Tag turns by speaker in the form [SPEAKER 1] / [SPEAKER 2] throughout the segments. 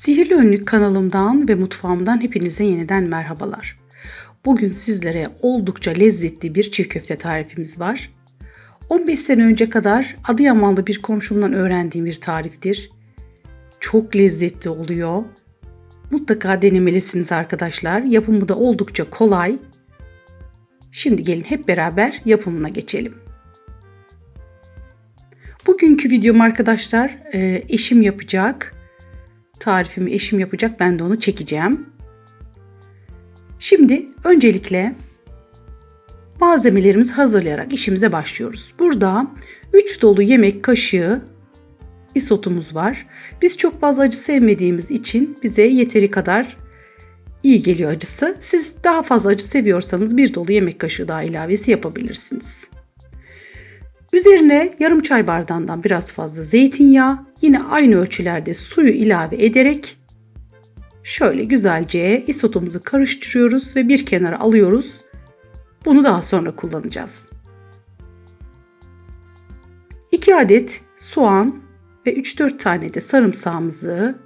[SPEAKER 1] Sihirli Önlük kanalımdan ve mutfağımdan hepinize yeniden merhabalar. Bugün sizlere oldukça lezzetli bir çiğ köfte tarifimiz var. 15 sene önce kadar Adıyamanlı bir komşumdan öğrendiğim bir tariftir. Çok lezzetli oluyor. Mutlaka denemelisiniz arkadaşlar. Yapımı da oldukça kolay. Şimdi gelin hep beraber yapımına geçelim. Bugünkü videom arkadaşlar e, eşim yapacak. Tarifimi eşim yapacak. Ben de onu çekeceğim. Şimdi öncelikle malzemelerimizi hazırlayarak işimize başlıyoruz. Burada 3 dolu yemek kaşığı isotumuz var. Biz çok fazla acı sevmediğimiz için bize yeteri kadar iyi geliyor acısı. Siz daha fazla acı seviyorsanız bir dolu yemek kaşığı daha ilavesi yapabilirsiniz. Üzerine yarım çay bardağından biraz fazla zeytinyağı, yine aynı ölçülerde suyu ilave ederek şöyle güzelce isotumuzu karıştırıyoruz ve bir kenara alıyoruz. Bunu daha sonra kullanacağız. 2 adet soğan ve 3-4 tane de sarımsağımızı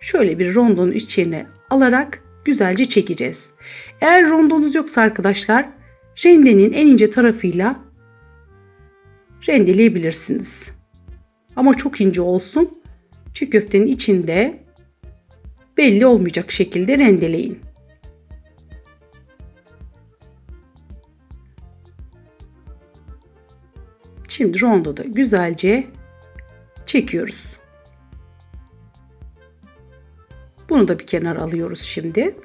[SPEAKER 1] şöyle bir rondonun içine alarak güzelce çekeceğiz. Eğer rondonuz yoksa arkadaşlar rendenin en ince tarafıyla rendeleyebilirsiniz. Ama çok ince olsun. Çiğ köftenin içinde belli olmayacak şekilde rendeleyin. Şimdi rondoda güzelce çekiyoruz. Bunu da bir kenar alıyoruz şimdi.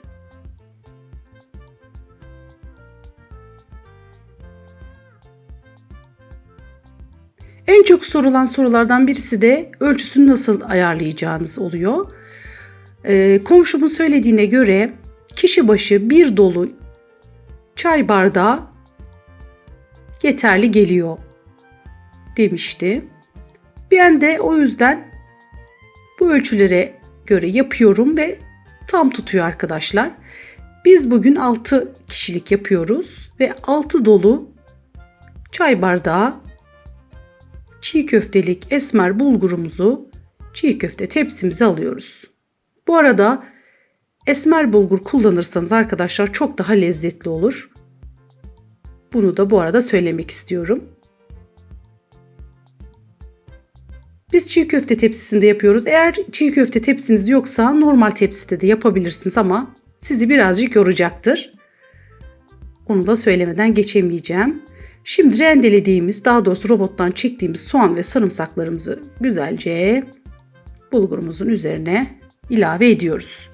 [SPEAKER 1] En çok sorulan sorulardan birisi de ölçüsünü nasıl ayarlayacağınız oluyor. Ee, komşumun söylediğine göre kişi başı bir dolu çay bardağı yeterli geliyor demişti. Ben de o yüzden bu ölçülere göre yapıyorum ve tam tutuyor arkadaşlar. Biz bugün 6 kişilik yapıyoruz ve 6 dolu çay bardağı çiğ köftelik esmer bulgurumuzu çiğ köfte tepsimize alıyoruz. Bu arada esmer bulgur kullanırsanız arkadaşlar çok daha lezzetli olur. Bunu da bu arada söylemek istiyorum. Biz çiğ köfte tepsisinde yapıyoruz. Eğer çiğ köfte tepsiniz yoksa normal tepside de yapabilirsiniz ama sizi birazcık yoracaktır. Onu da söylemeden geçemeyeceğim. Şimdi rendelediğimiz, daha doğrusu robottan çektiğimiz soğan ve sarımsaklarımızı güzelce bulgurumuzun üzerine ilave ediyoruz.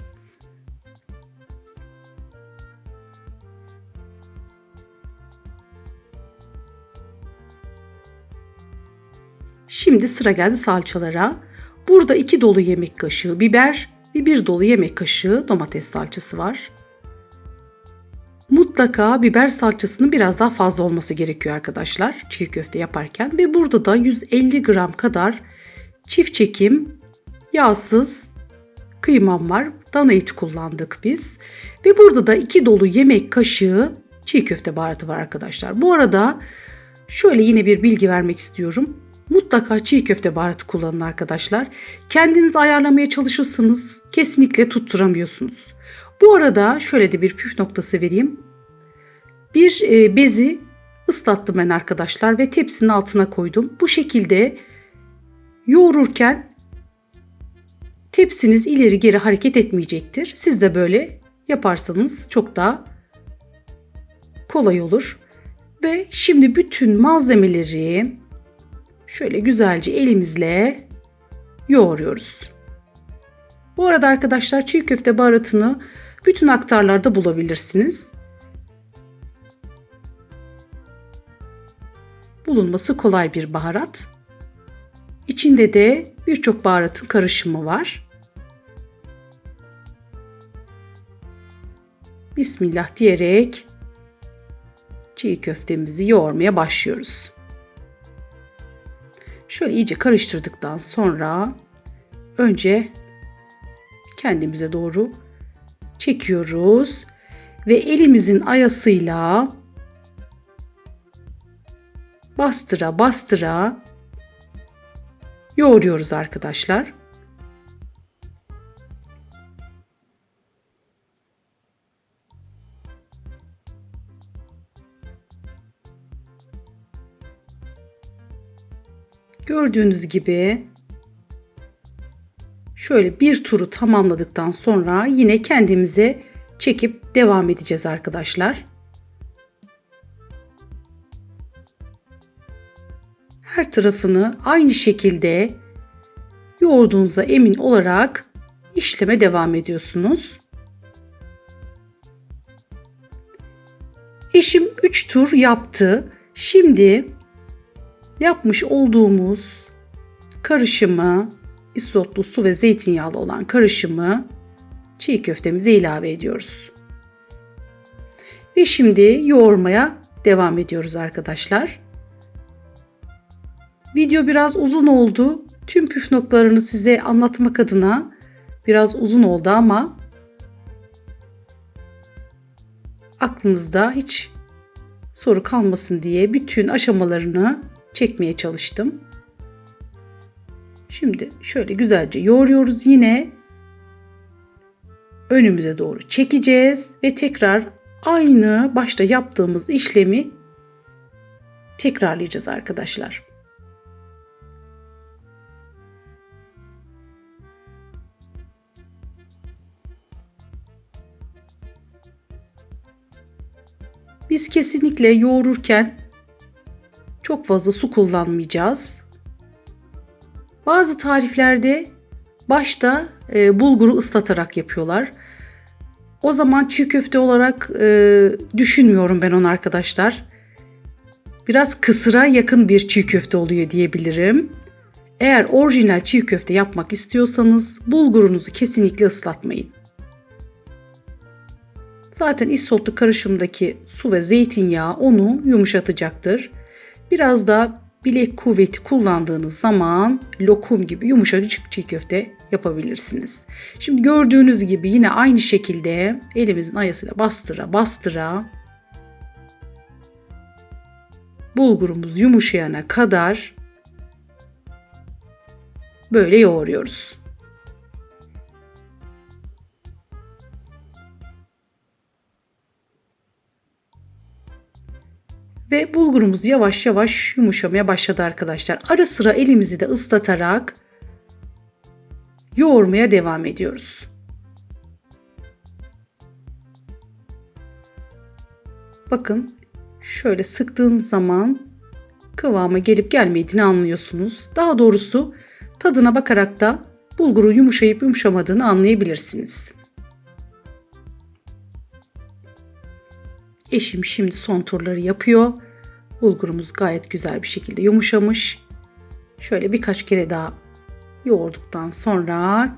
[SPEAKER 1] Şimdi sıra geldi salçalara. Burada 2 dolu yemek kaşığı biber ve 1 dolu yemek kaşığı domates salçası var. Mutlaka biber salçasının biraz daha fazla olması gerekiyor arkadaşlar çiğ köfte yaparken. Ve burada da 150 gram kadar çift çekim yağsız kıymam var. Dana eti kullandık biz. Ve burada da 2 dolu yemek kaşığı çiğ köfte baharatı var arkadaşlar. Bu arada şöyle yine bir bilgi vermek istiyorum. Mutlaka çiğ köfte baharatı kullanın arkadaşlar. Kendiniz ayarlamaya çalışırsanız kesinlikle tutturamıyorsunuz. Bu arada şöyle de bir püf noktası vereyim. Bir e, bezi ıslattım ben arkadaşlar ve tepsinin altına koydum. Bu şekilde yoğururken tepsiniz ileri geri hareket etmeyecektir. Siz de böyle yaparsanız çok daha kolay olur. Ve şimdi bütün malzemeleri şöyle güzelce elimizle yoğuruyoruz. Bu arada arkadaşlar çiğ köfte baharatını bütün aktarlarda bulabilirsiniz. Bulunması kolay bir baharat. İçinde de birçok baharatın karışımı var. Bismillah diyerek çiğ köftemizi yoğurmaya başlıyoruz. Şöyle iyice karıştırdıktan sonra önce kendimize doğru çekiyoruz ve elimizin ayasıyla bastıra bastıra yoğuruyoruz arkadaşlar. Gördüğünüz gibi şöyle bir turu tamamladıktan sonra yine kendimize çekip devam edeceğiz arkadaşlar. Her tarafını aynı şekilde yoğurduğunuza emin olarak işleme devam ediyorsunuz. Eşim 3 tur yaptı. Şimdi yapmış olduğumuz karışımı isotlu su ve zeytinyağlı olan karışımı çiğ köftemize ilave ediyoruz. Ve şimdi yoğurmaya devam ediyoruz arkadaşlar. Video biraz uzun oldu. Tüm püf noktalarını size anlatmak adına biraz uzun oldu ama aklınızda hiç soru kalmasın diye bütün aşamalarını çekmeye çalıştım. Şimdi şöyle güzelce yoğuruyoruz yine. Önümüze doğru çekeceğiz ve tekrar aynı başta yaptığımız işlemi tekrarlayacağız arkadaşlar. Biz kesinlikle yoğururken çok fazla su kullanmayacağız. Bazı tariflerde başta e, bulguru ıslatarak yapıyorlar. O zaman çiğ köfte olarak e, düşünmüyorum ben onu arkadaşlar. Biraz kısıra yakın bir çiğ köfte oluyor diyebilirim. Eğer orijinal çiğ köfte yapmak istiyorsanız bulgurunuzu kesinlikle ıslatmayın. Zaten isotlu karışımdaki su ve zeytinyağı onu yumuşatacaktır. Biraz da bilek kuvveti kullandığınız zaman lokum gibi yumuşacık çiğ köfte yapabilirsiniz. Şimdi gördüğünüz gibi yine aynı şekilde elimizin ayasıyla bastıra bastıra bulgurumuz yumuşayana kadar böyle yoğuruyoruz. Ve bulgurumuz yavaş yavaş yumuşamaya başladı arkadaşlar. Ara sıra elimizi de ıslatarak yoğurmaya devam ediyoruz. Bakın şöyle sıktığınız zaman kıvama gelip gelmediğini anlıyorsunuz. Daha doğrusu tadına bakarak da bulgurun yumuşayıp yumuşamadığını anlayabilirsiniz. Eşim şimdi son turları yapıyor. Bulgurumuz gayet güzel bir şekilde yumuşamış. Şöyle birkaç kere daha yoğurduktan sonra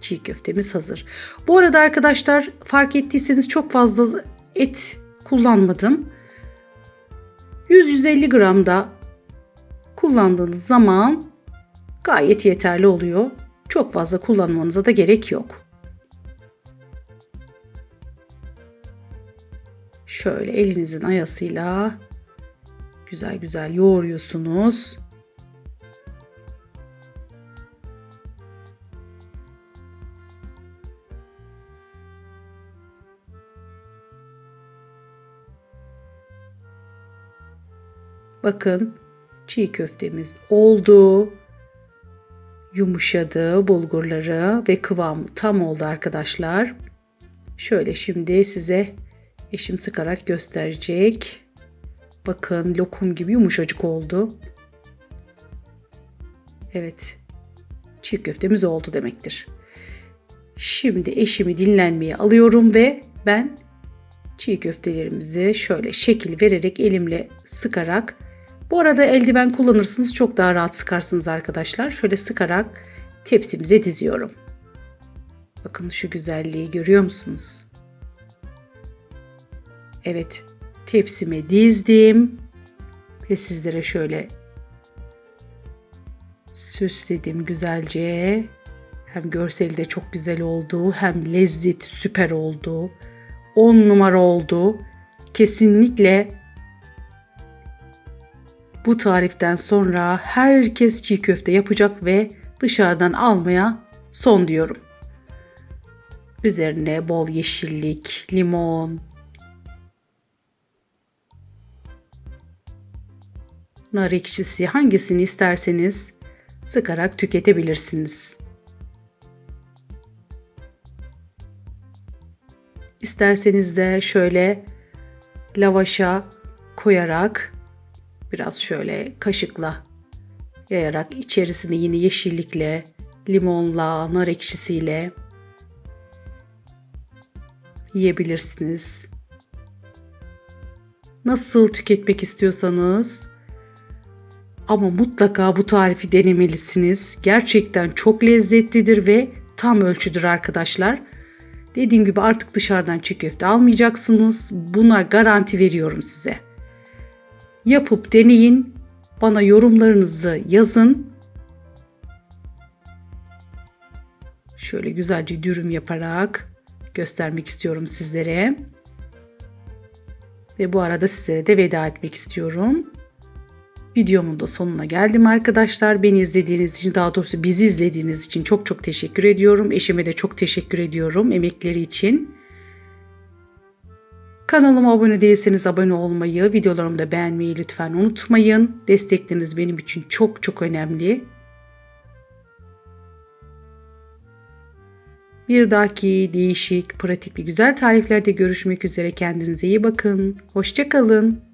[SPEAKER 1] çiğ köftemiz hazır. Bu arada arkadaşlar fark ettiyseniz çok fazla et kullanmadım. 100-150 gram da kullandığınız zaman gayet yeterli oluyor. Çok fazla kullanmanıza da gerek yok. Şöyle elinizin ayasıyla güzel güzel yoğuruyorsunuz. Bakın çiğ köftemiz oldu. Yumuşadı bulgurları ve kıvamı tam oldu arkadaşlar. Şöyle şimdi size eşim sıkarak gösterecek. Bakın lokum gibi yumuşacık oldu. Evet. Çiğ köftemiz oldu demektir. Şimdi eşimi dinlenmeye alıyorum ve ben çiğ köftelerimizi şöyle şekil vererek elimle sıkarak bu arada eldiven kullanırsınız çok daha rahat sıkarsınız arkadaşlar. Şöyle sıkarak tepsimize diziyorum. Bakın şu güzelliği görüyor musunuz? Evet tepsime dizdim. Ve sizlere şöyle süsledim güzelce. Hem görseli de çok güzel oldu hem lezzeti süper oldu. 10 numara oldu. Kesinlikle bu tariften sonra herkes çiğ köfte yapacak ve dışarıdan almaya son diyorum. Üzerine bol yeşillik, limon, nar ekşisi hangisini isterseniz sıkarak tüketebilirsiniz. İsterseniz de şöyle lavaşa koyarak biraz şöyle kaşıkla yayarak içerisine yine yeşillikle, limonla, nar ekşisiyle yiyebilirsiniz. Nasıl tüketmek istiyorsanız ama mutlaka bu tarifi denemelisiniz. Gerçekten çok lezzetlidir ve tam ölçüdür arkadaşlar. Dediğim gibi artık dışarıdan çiğ köfte almayacaksınız. Buna garanti veriyorum size. Yapıp deneyin. Bana yorumlarınızı yazın. Şöyle güzelce dürüm yaparak göstermek istiyorum sizlere. Ve bu arada sizlere de veda etmek istiyorum. Videomun da sonuna geldim arkadaşlar. Beni izlediğiniz için daha doğrusu bizi izlediğiniz için çok çok teşekkür ediyorum. Eşime de çok teşekkür ediyorum emekleri için. Kanalıma abone değilseniz abone olmayı, videolarımı da beğenmeyi lütfen unutmayın. Destekleriniz benim için çok çok önemli. Bir dahaki değişik, pratik ve güzel tariflerde görüşmek üzere. Kendinize iyi bakın. Hoşçakalın.